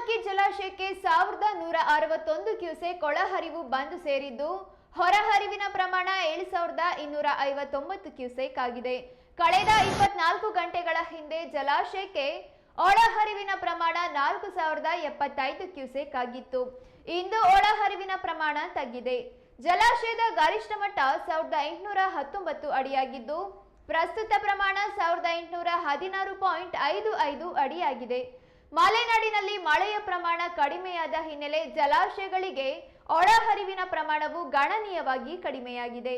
ಪಿನಾಕಿ ಜಲಾಶಯಕ್ಕೆ ಸಾವಿರದ ನೂರ ಅರವತ್ತೊಂದು ಕ್ಯೂಸೆಕ್ ಒಳಹರಿವು ಬಂದು ಸೇರಿದ್ದು, ಹೊರಹರಿವಿನ ಪ್ರಮಾಣ ಏಳು ಸಾವಿರದ ಇನ್ನೂರ ಐವತ್ತೊಂಬತ್ತು ಕ್ಯೂಸೆಕ್ ಆಗಿದೆ. ಕಳೆದ ಇಪ್ಪತ್ನಾಲ್ಕು ಗಂಟೆಗಳ ಹಿಂದೆ ಜಲಾಶಯಕ್ಕೆ ಒಳಹರಿವಿನ ಪ್ರಮಾಣ ನಾಲ್ಕು ಸಾವಿರದ ಎಪ್ಪತ್ತೈದು ಕ್ಯೂಸೆಕ್ ಆಗಿತ್ತು. ಇಂದು ಒಳಹರಿವಿನ ಪ್ರಮಾಣ ತಗ್ಗಿದೆ. ಜಲಾಶಯದ ಗರಿಷ್ಠ ಮಟ್ಟ ಸಾವಿರದ ಎಂಟುನೂರ ಹತ್ತೊಂಬತ್ತು ಅಡಿಯಾಗಿದ್ದು, ಪ್ರಸ್ತುತ ಪ್ರಮಾಣ ಸಾವಿರದ ಎಂಟುನೂರ ಹದಿನಾರು ಪಾಯಿಂಟ್ ಐದು ಐದು ಅಡಿಯಾಗಿದೆ. ಮಲೆನಾಡಿನಲ್ಲಿ ಮಳೆಯ ಪ್ರಮಾಣ ಕಡಿಮೆಯಾದ ಹಿನ್ನೆಲೆ ಜಲಾಶಯಗಳಿಗೆ ಒಳಹರಿವಿನ ಪ್ರಮಾಣವು ಗಣನೀಯವಾಗಿ ಕಡಿಮೆಯಾಗಿದೆ.